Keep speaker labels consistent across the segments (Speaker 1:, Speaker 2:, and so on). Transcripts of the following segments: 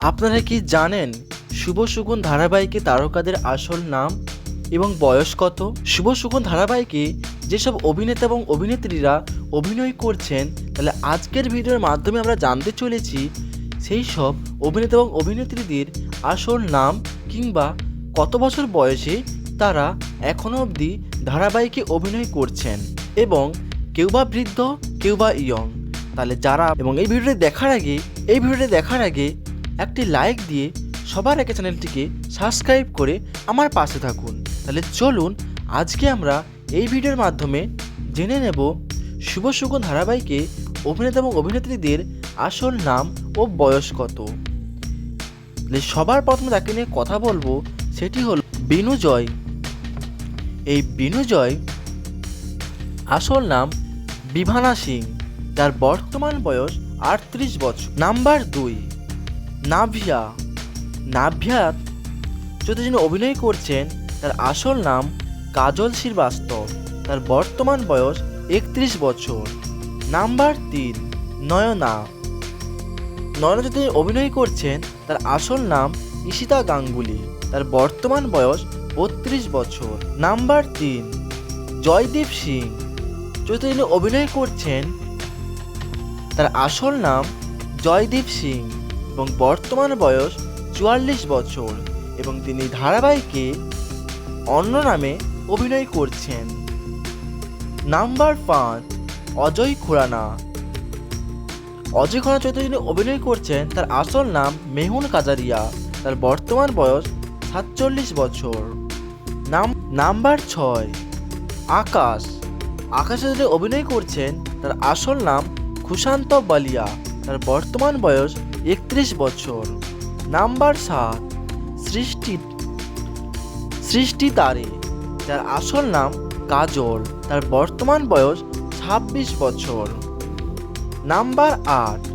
Speaker 1: আপনারা কি জানেন শুভ সুগুন ধারাবাহিকে তারকাদের আসল নাম এবং বয়স কত? শুভ সুগুন ধারাবাহিকে যেসব অভিনেতা এবং অভিনেত্রীরা অভিনয় করছেন, তাহলে আজকের ভিডিওর মাধ্যমে আমরা জানতে চলেছি সেই সব অভিনেতা এবং অভিনেত্রীদের আসল নাম কিংবা কত বছর বয়সে তারা এখনও অবধি ধারাবাহিকে অভিনয় করছেন এবং কেউ বা বৃদ্ধ, কেউ বা ইয়ং। তাহলে যারা এবং এই ভিডিওটি দেখার আগে, এই ভিডিওটি দেখার আগে একটি লাইক দিয়ে সবার আগে চ্যানেলটিকে সাবস্ক্রাইব করে আমার পাশে থাকুন। তাহলে চলুন, আজকে আমরা এই ভিডিওর মাধ্যমে জেনে নেব শুভ সুগন ধারাবাহিকে অভিনেতা এবং অভিনেত্রীদের আসল নাম ও বয়স কত। সবার প্রথমে তাকে নিয়ে কথা বলব, সেটি হল বিনুজয় এই বিনুজয় আসল নাম বিভানা সিং। তার বর্তমান বয়স আটত্রিশ বছর। নাম্বার দুই। নাভিয়া। নাভিয়া যদি যিনি অভিনয় করছেন, তার আসল নাম কাজল শ্রীবাস্তব। তার বর্তমান বয়স একত্রিশ বছর। নাম্বার তিন, নয়না। নয়না যদি অভিনয় করছেন, তার আসল নাম ঈশিতা গাঙ্গুলি। তার বর্তমান বয়স বত্রিশ বছর। নাম্বার তিন, জয়দীপ সিং। যদি তিনি অভিনয় করছেন, তার আসল নাম জয়দীপ সিং। এবং বর্তমান বয়স চুয়াল্লিশ বছর এবং তিনি ধারাবাহিকে অন্য নামে অভিনয় করছেন। নাম্বার পাঁচ, অজয় খুরানা। অজয় খুরানা চৌধুরী যিনি অভিনয় করছেন, তার আসল নাম মেহুন কাজারিয়া। তার বর্তমান বয়স সাতচল্লিশ বছর। নাম, নাম্বার ছয়, আকাশ। আকাশ চৌধুরী অভিনয় করছেন, তার আসল নাম খুশান্ত বালিয়া। তার বর্তমান বয়স একত্রিশ বছর। নাম্বার সাত, সৃষ্টি সৃষ্টি তারে। যার আসল নাম কাজল। তার বর্তমান বয়স ছাব্বিশ বছর। নাম্বার আট,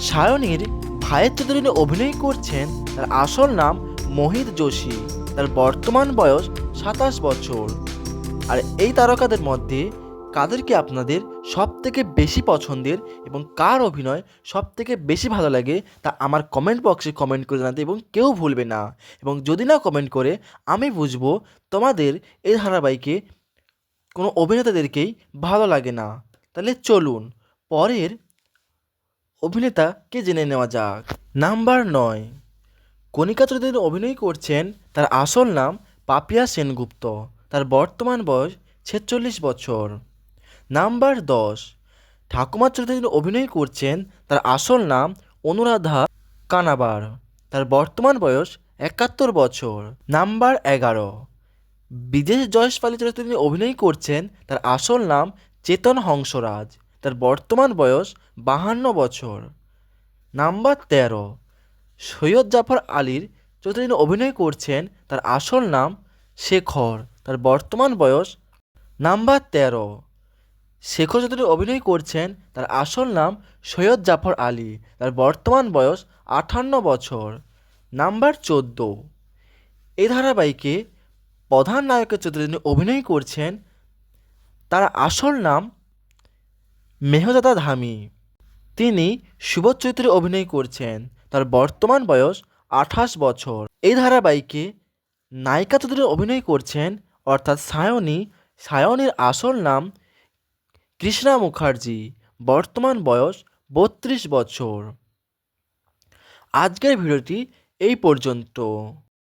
Speaker 1: সায়নীর ভাইয়ের চৌধুরী অভিনয় করছেন। তার আসল নাম মোহিত যোশী। তার বর্তমান বয়স সাতাশ বছর। আর এই তারকাদের মধ্যে কাদেরকে আপনাদের সব থেকে বেশি পছন্দের এবং কার অভিনয় সব থেকে বেশি ভালো লাগে তা আমার কমেন্ট বক্সে কমেন্ট করে জানাতে এবং কেউ ভুলবে না। এবং যদি না কমেন্ট করে, আমি বুঝব তোমাদের এই ধারাবাহিকে কোনো অভিনেতাদেরকেই ভালো লাগে না। তাহলে চলুন, পরের অভিনেতাকে জেনে নেওয়া যাক। নাম্বার নয়, কণিকা চৌধুরী অভিনয় করছেন, তার আসল নাম পাপিয়া সেনগুপ্ত। তার বর্তমান বয়স ছেচল্লিশ বছর। নাম্বার দশ। ঠাকুমা চৌধুরী অভিনয় করছেন, তার আসল নাম অনুরাধা কানাবার। তার বর্তমান বয়স একাত্তর বছর। নাম্বার এগারো। বিদেশ জয়সপালী চরিত্রে তিনি অভিনয় করছেন, তার আসল নাম চেতন হংসরাজ। তার বর্তমান বয়স বাহান্ন বছর। নাম্বার তেরো। সৈয়দ জাফর আলীর চরিত্রে তিনি অভিনয় করছেন, তার আসল নাম শেখর। তার বর্তমান বয়স নাম্বার তেরো। শেখর চৌধুরী অভিনয় করছেন তার আসল নাম সৈয়দ জাফর আলী। তার বর্তমান বয়স আঠান্ন বছর। নাম্বার চোদ্দ। এই ধারাবাহিকে প্রধান নায়কের চরিত্রে তিনি অভিনয় করছেন, তার আসল নাম মেহজাদা ধামি। তিনি সুবোধ চরিত্রে অভিনয় করছেন, তার বর্তমান বয়স আঠাশ বছর। এই ধারাবাহিকে নায়িকা চরিত্রে অভিনয় করছেন, অর্থাৎ সায়নী। সায়নীর আসল নাম কৃষ্ণা মুখার্জি বর্তমান বয়স বত্রিশ বছর। আজকের ভিডিওটি এই পর্যন্ত।